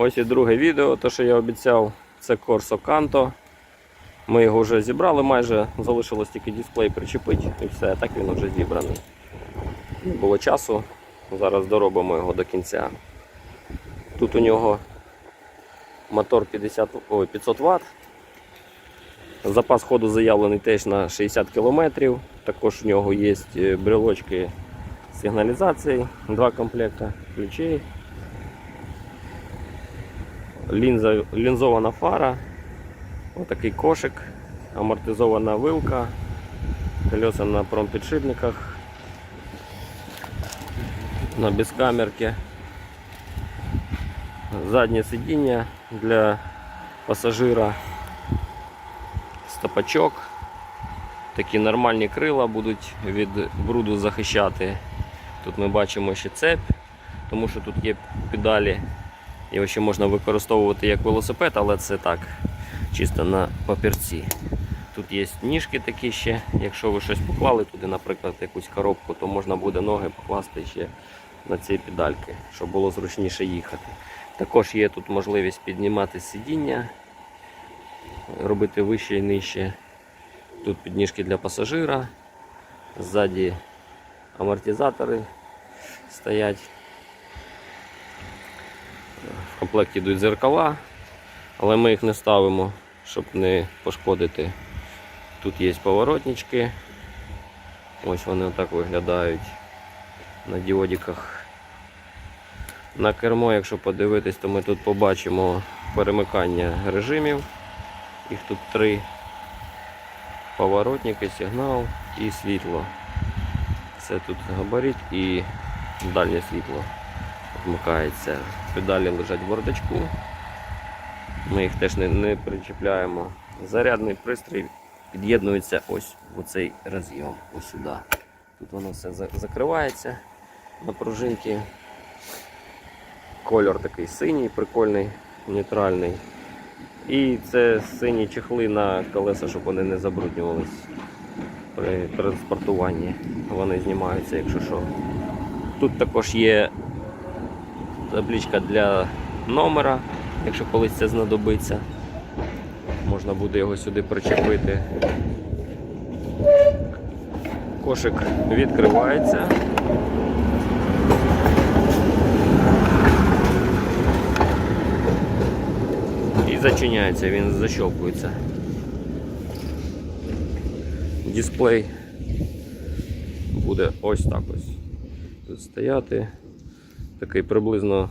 Ось і друге відео, те, що я обіцяв, це Corso Canto. Ми його вже зібрали майже, залишилось тільки дисплей причепити і все, так він вже зібраний. Було часу, зараз доробимо його до кінця. Тут у нього мотор 50, ой, 500 Вт. Запас ходу заявлений теж на 60 км. Також у нього є е, брелочки сигналізації, два комплекти ключей. Лінза, лінзована фара, отакий кошик, амортизована вилка, колеса на промпідшипниках, на безкамерці, заднє сидіння для пасажира, стопачок, такі нормальні крила будуть від бруду захищати. Тут ми бачимо ще цепь, тому що тут є педалі. Його ще можна використовувати як велосипед, але це так, чисто на папірці. Тут є ніжки такі ще. Якщо ви щось поклали туди, наприклад, якусь коробку, то можна буде ноги покласти ще на ці педальки, щоб було зручніше їхати. Також є тут можливість піднімати сидіння, робити вище і нижче. Тут підніжки для пасажира, ззаді амортизатори стоять. В комплекті йдуть зеркала, але ми їх не ставимо, щоб не пошкодити. Тут є поворотнички. Ось вони отак виглядають на діодиках. На кермо, якщо подивитись, то ми тут побачимо перемикання режимів. Їх тут три. Поворотники, сигнал і світло. Це тут габарит і дальнє світло вмикається. Педалі лежать в бардачку. Ми їх теж не, не причіпляємо. Зарядний пристрій під'єднується ось в цей роз'єм, ось сюди. Тут воно все закривається на пружинки. Кольор такий синій, прикольний, нейтральний. І це сині чехли на колеса, щоб вони не забруднювались при транспортуванні. Вони знімаються, якщо що. Тут також є табличка для номера, якщо колись це знадобиться. Можна буде його сюди причепити. Кошик відкривається. І зачиняється, він защелкується. Дисплей буде ось так ось. Тут стояти. Такий приблизно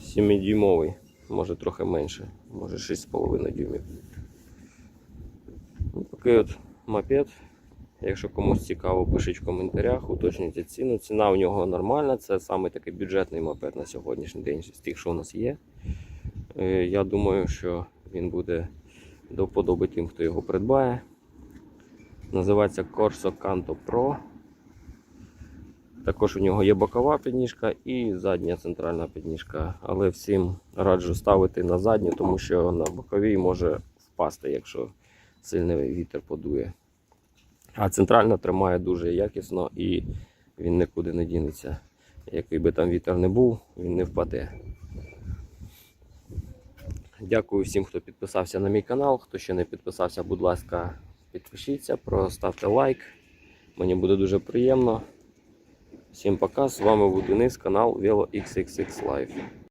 7-дюймовий, може трохи менше, може 6,5 дюймів. Ну, Такий от мопед. Якщо комусь цікаво, пишіть в коментарях, уточнюйте ціну. Ціна у нього нормальна, це саме такий бюджетний мопед на сьогоднішній день з тих, що у нас є. Е, Я думаю, що він буде до тим, хто його придбає. Називається Corso Canto Pro. Також у нього є бокова підніжка і задня центральна підніжка. Але всім раджу ставити на задню, тому що на боковій може впасти, якщо сильний вітер подує. А центральна тримає дуже якісно і він нікуди не дінеться. Який би там вітер не був, він не впаде. Дякую всім, хто підписався на мій канал. Хто ще не підписався, будь ласка, підпишіться, проставте лайк. Мені буде дуже приємно. Всім пока, з вами був Денис, канал VeloXXX Live.